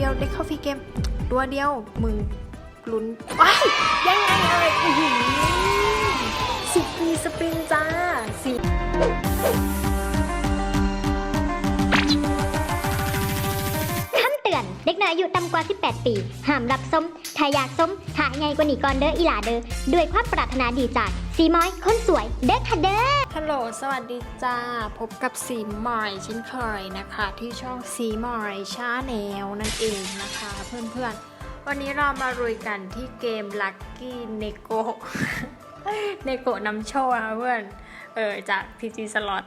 ดียวได้เข้าฟรีเกม ตัวเดียวมึงลุ้นว้ายยังไงอะไรอื้อหือสิบปีสปริงจ้าสิ อนเด็กน้อยอายุต่ำกว่า 18 ปีห้ามรับส้มถ้าอยากส้มถ่ายไงกว่านี้ก่อนเด้ออีหลาเด้อด้วยความปรารถนาดีจากสีม้อยคนสวยเด้อค่ะเด้อฮัลโหลสวัสดีจ้า พบกับสีหมอยเช่นเคยนะคะ ที่ช่องสีหมอยชาแนลนั่นเองนะคะเพื่อนๆ วันนี้เรามารุยกันที่เกม Lucky n e g o เนโกะนำโชว์นะเพื่อนเออจาก PG Slot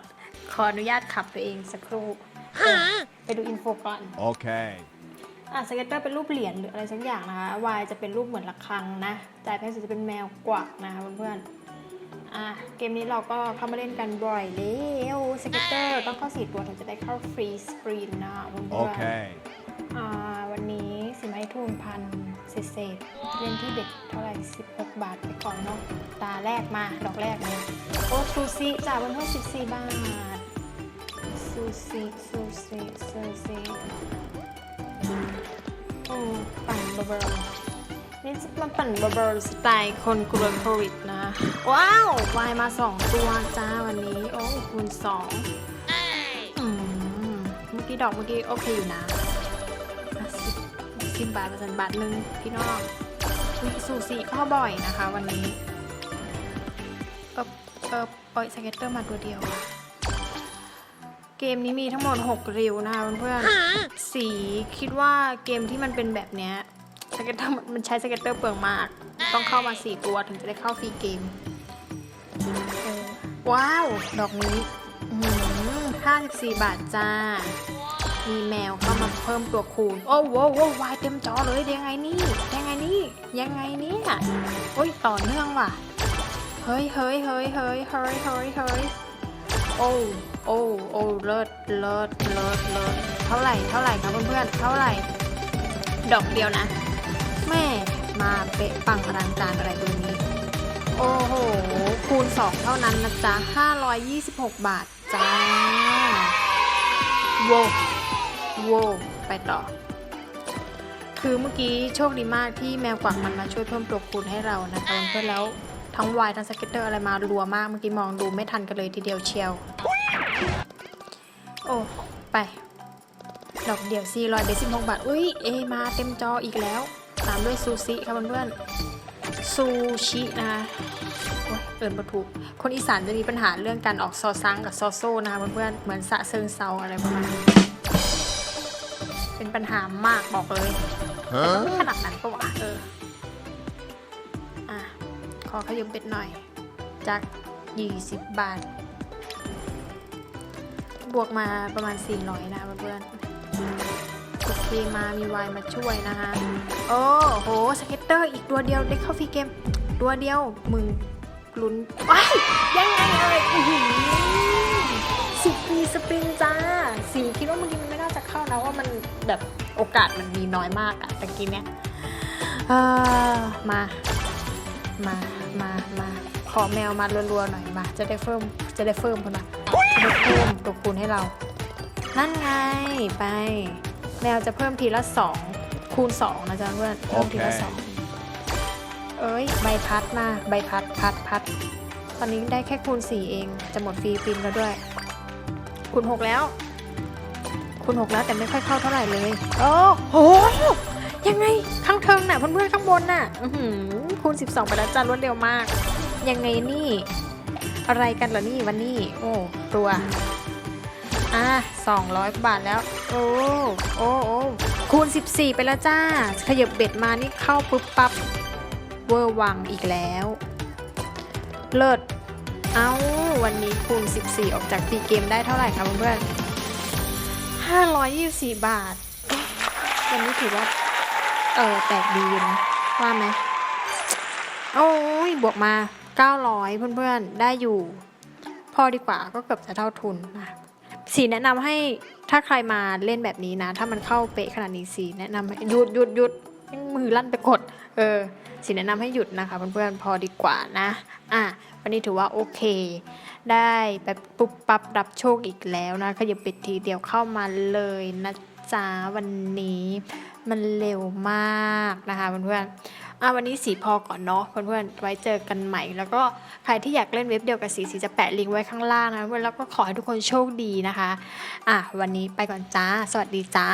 ขออนุญาตขับตัวเองสักครู่เออไปดูอินโฟก่อน Okay. อ่ะสเก็ตเตอร์เป็นรูปเหรียญหรืออะไรสักอย่างนะคะวายจะเป็นรูปเหมือนระฆังนะจ่ายแพทจะเป็นแมวกวักนะคะเพื่อนๆอะเกมนี้เราก็เข้ามาเล่นกันบ่อยแล้วสเก็ตเตอร์ต้องเข้าสี่ตัวถึงจะได้เข้าฟรีสกรีนนะเพื่อนๆ Okay. อ่าวันนี้สิไม้ทุนพันเศษๆเล่นที่เด็กเท่าไหร่16 บาทไปก่อนเนาะตาแรกมาดอกแรกเลยโอ้ซูซิจ่ายเพื่อนๆ14 บาทซูซิซูซิซูซิ โอ้ปั่นเบอร์นี่จะมาปั่นเบอร์สไตล์คนกลัวโควิดนะ ว้าววายมา2ตัวจ้าวันนี้ โอ้คูณ2อืมเมื่อกี้ดอกเมื่อกี้โอเคอยู่นะสิบบาทปร์เซ็นบาทหนึ่งพี่น้องอุ๊ยซูซีเข้าบ่อยนะคะวันนี้ เออเออปล่อยสเก็ตเตอร์มาตัวเดียวอะ เกมนี้มีทั้งหมด 6 ริวนะคะเพื่อนๆสีคิดว่าเกมที่มันเป็นแบบเนี้ยสเก็ตเตอร์มันใช้สเก็ตเตอร์เปลืองมาก ต้องเข้ามา4ตัวถึงจะได้เข้าฟรีเกมเออว้าว ดอกนี้ห้าสิบสี่บาทจ้า มีแมวเข้ามาเพิ่มตัวคูณ โอ้โหโว้วายเต็มจอเลยยังไงนี่ ยังไงนี่ ยังไงเนี่ยโอ้ย ต่อเนื่องว่ะ เฮ้ยเฮ้ยเฮ้ยเฮ้ยเฮ้ยเฮ้ยเฮ้ยโอ้ โอ้โอ้เลิศเลิศเลิศเลิศเท่าไหร่เท่าไหร่ครับเพื่อนๆเท่าไหร่ ดอกเดียวนะ แม่มาเป๊ะปังอลังการอะไรตัวนี้ โอ้โห คูณ 2 เท่านั้นนะจ๊ะ 526 บาทจ้าโว้โว้ไปต่อ คือเมื่อกี้โชคดีมากที่แมวกวักมันมาช่วยเพิ่มตัวคูณให้เรานะคะเพื่อนแล้วทั้งวายทั้งสเก็ตเตอร์อะไรมารัวมากเมื่อกี้มองดูไม่ทันกันเลยทีเดียวเชียว โอ้ไป ดอกเดียว400เบสิบหกบาท อุ้ยเอมาเต็มจออีกแล้ว ตามด้วยซูซิค่ะเพื่อนๆซูชินะคะโอ๊ยเอินประถูก คนอีสานจะมีปัญหาเรื่องการออกซอซังกับซอโซ่นะคะเพื่อนๆเหมือนสะเซิงเซาอะไรประมาณนี้เป็นปัญหามากบอกเลยแต่ก็ไม่ขนาดนั้นปะวะเอออะขอขยมเป็ดหน่อยจาก 20 บาท บวกมาประมาณ 400นะเพื่อนๆโอเคมามีวายมาช่วยนะคะ โอ้โหสเก็ตเตอร์อีกตัวเดียวได้เข้าฟรีเกม ตัวเดียวมึงลุ้นว้ายยังไงอะไรอื้อสิบปีสปริงจ้าสีคิดว่าเมื่อกี้มันไม่น่าจะเข้านะว่ามันแบบโอกาสมันมีน้อยมากอะตะกี้เนี้ยเออมามามามาขอแมวมารัวๆหน่อยมา จะได้เพิ่มจะได้เพิ่มคนละจะได้เพิ่ม ตัวคูณให้เรา นั่นไงไปแมวจะเพิ่มทีละสองคูณสองนะจ๊ะเพื่อนเพิ่มทีละโอเคสองเอ้ย ใบพัดมาใบพัดพัดพัด ตอนนี้ได้แค่คูณสี่เอง จะหมดฟรีปินแล้วด้วย คูณหกแล้ว คูณหกแล้วแต่ไม่ค่อยเข้าเท่าไหร่เลย โอ้โห ยังไงข้างเทิงน่ะเพื่อนๆข้างบนน่ะอื้อหือคูณ 12 ไปแล้วจ้ารวดเร็วมาก ยังไงนี่ อะไรกันเหรอนี่วันนี้ โอ้ตัว อะ200 บาทแล้ว โอ้โอ้โอ้คูณ 14 ไปแล้วจ้า ขยับเบ็ดมานี่เข้าปุ๊บปั๊บเวอร์วังอีกแล้ว เลิศเอ้าวันนี้คูณ 14 ออกจากฟรีเกมได้เท่าไหร่คะเพื่อน524 บาท วันนี้ถือว่า เออแตกดีนะ ว่าไหม โอ้ย บวกมา 900 เพื่อนๆ ได้อยู่ พอดีกว่าก็เกือบจะเท่าทุนนะ สีแนะนำให้ถ้าใครมาเล่นแบบนี้นะ ถ้ามันเข้าเป๊ะขนาดนี้สีแนะนำให้หยุดหยุดหยุดมือลั่นไปกด เออสีแนะนำให้หยุดนะคะเพื่อนๆพอดีกว่านะ อะวันนี้ถือว่าโอเค ได้แบบปุ๊บปั๊บรับโชคอีกแล้วนะขยับปิดทีเดียวเข้ามาเลยนะจ๊ะวันนี้มันเร็วมากนะคะเพื่อนๆ อะวันนี้สีพอก่อนเนาะเพื่อนๆไว้เจอกันใหม่ แล้วก็ใครที่อยากเล่นเว็บเดียวกับสีสีจะแปะลิงก์ไว้ข้างล่างนะเพื่อนแล้วก็ขอให้ทุกคนโชคดีนะคะ อะวันนี้ไปก่อนจ้า สวัสดีจ้า